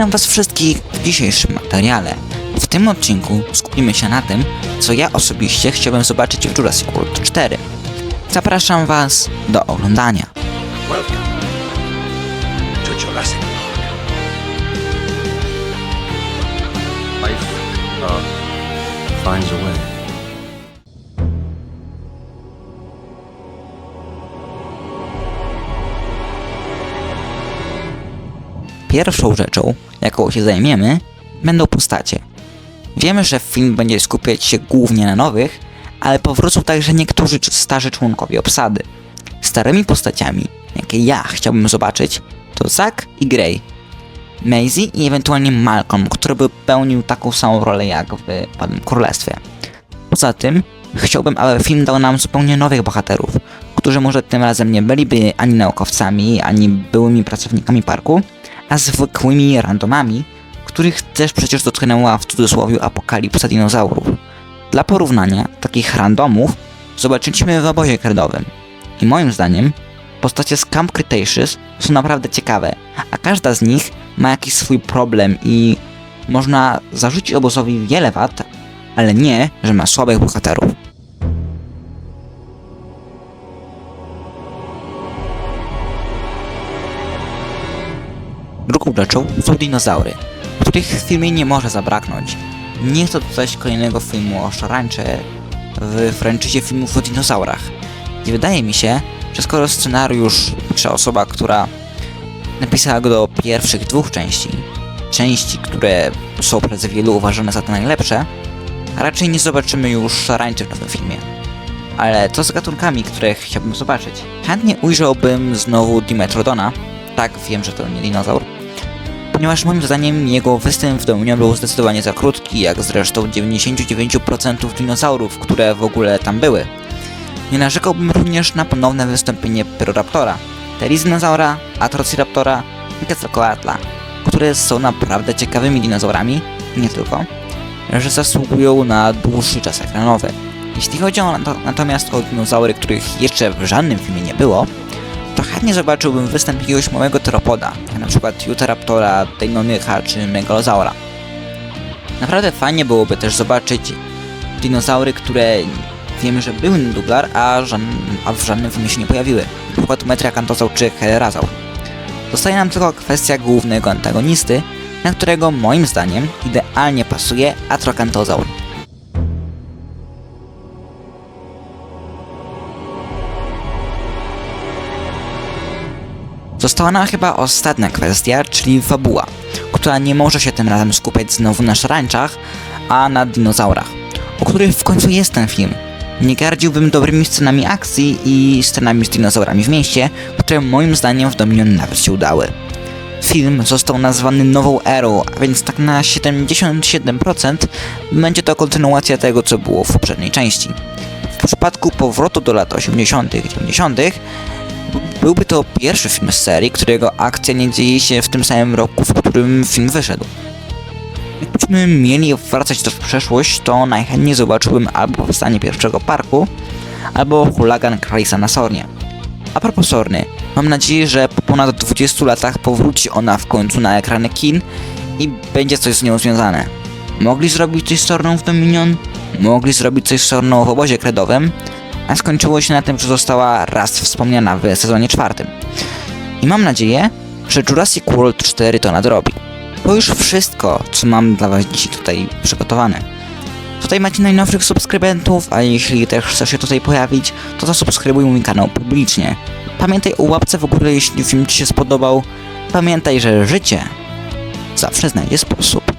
Witam Was wszystkich w dzisiejszym materiale. W tym odcinku skupimy się na tym, co ja osobiście chciałbym zobaczyć w Jurassic World 4. Zapraszam Was do oglądania. Uh, finds a way. Pierwszą rzeczą, jaką się zajmiemy, będą postacie. Wiemy, że film będzie skupiać się głównie na nowych, ale powrócą także niektórzy starzy członkowie obsady. Starymi postaciami, jakie ja chciałbym zobaczyć, to Zack i Grey. Maisie i ewentualnie Malcolm, który by pełnił taką samą rolę jak w Padłym Królestwie. Poza tym, chciałbym, aby film dał nam zupełnie nowych bohaterów, którzy może tym razem nie byliby ani naukowcami, ani byłymi pracownikami parku, a zwykłymi randomami, których też przecież dotknęła w cudzysłowie apokalipsa dinozaurów. Dla porównania, takich randomów zobaczyliśmy w obozie kredowym. I moim zdaniem, postacie z Camp Cretaceous są naprawdę ciekawe, a każda z nich ma jakiś swój problem i można zarzucić obozowi wiele wad, ale nie, że ma słabych bohaterów. Drugą rzeczą są dinozaury, których w filmie nie może zabraknąć. Nie chcę dodać kolejnego filmu o szarańcze w franczyzie filmów o dinozaurach. I wydaje mi się, że skoro scenariusz pisze osoba, która napisała go do pierwszych dwóch części, części, które są przez wielu uważane za te najlepsze, raczej nie zobaczymy już szarańczy w nowym filmie. Ale co z gatunkami, które chciałbym zobaczyć? Chętnie ujrzałbym znowu Dimetrodona. Tak, wiem, że to nie dinozaur. Ponieważ moim zdaniem jego występ w Dominion był zdecydowanie za krótki, jak zresztą 99% dinozaurów, które w ogóle tam były. Nie narzekałbym również na ponowne wystąpienie Pyroraptora, Terizinozaura, Atrociraptora i Quetzalcoatla, które są naprawdę ciekawymi dinozaurami, nie tylko, że zasługują na dłuższy czas ekranowy. Jeśli chodzi o nato- natomiast o dinozaury, których jeszcze w żadnym filmie nie było, to chętnie zobaczyłbym występ jakiegoś małego teropoda, jak na przykład Deinonycha czy Megalozaura. Naprawdę fajnie byłoby też zobaczyć dinozaury, które wiemy, że były na Dublar, a, a w żadnym filmie się nie pojawiły. Na przykład Metriacantozaur czy Hererazaur. Zostaje nam tylko kwestia głównego antagonisty, na którego moim zdaniem idealnie pasuje Atrocantozaur. Została nam chyba ostatnia kwestia, czyli fabuła, która nie może się tym razem skupiać znowu na szarańczach, a na dinozaurach, o których w końcu jest ten film. Nie gardziłbym dobrymi scenami akcji i scenami z dinozaurami w mieście, które moim zdaniem w Dominion nawet się udały. Film został nazwany nową erą, a więc tak na 77% będzie to kontynuacja tego, co było w poprzedniej części. W przypadku powrotu do lat 80., 90., byłby to pierwszy film z serii, którego akcja nie dzieje się w tym samym roku, w którym film wyszedł. Jakbyśmy mieli wracać w przeszłość, to najchętniej zobaczyłbym albo powstanie pierwszego parku, albo hulagan Kralisa na Sornie. A propos Sorny, mam nadzieję, że po ponad 20 latach powróci ona w końcu na ekrany kin i będzie coś z nią związane. Mogli zrobić coś z Sorną w Dominion, mogli zrobić coś z Sorną w obozie kredowym, a skończyło się na tym, że została raz wspomniana w sezonie czwartym. I mam nadzieję, że Jurassic World 4 to nadrobi. To już wszystko, co mam dla Was dzisiaj tutaj przygotowane. Tutaj macie najnowszych subskrybentów, a jeśli też chcesz się tutaj pojawić, to zasubskrybuj mój kanał publicznie. Pamiętaj o łapce w ogóle, jeśli film Ci się spodobał. Pamiętaj, że życie zawsze znajdzie sposób.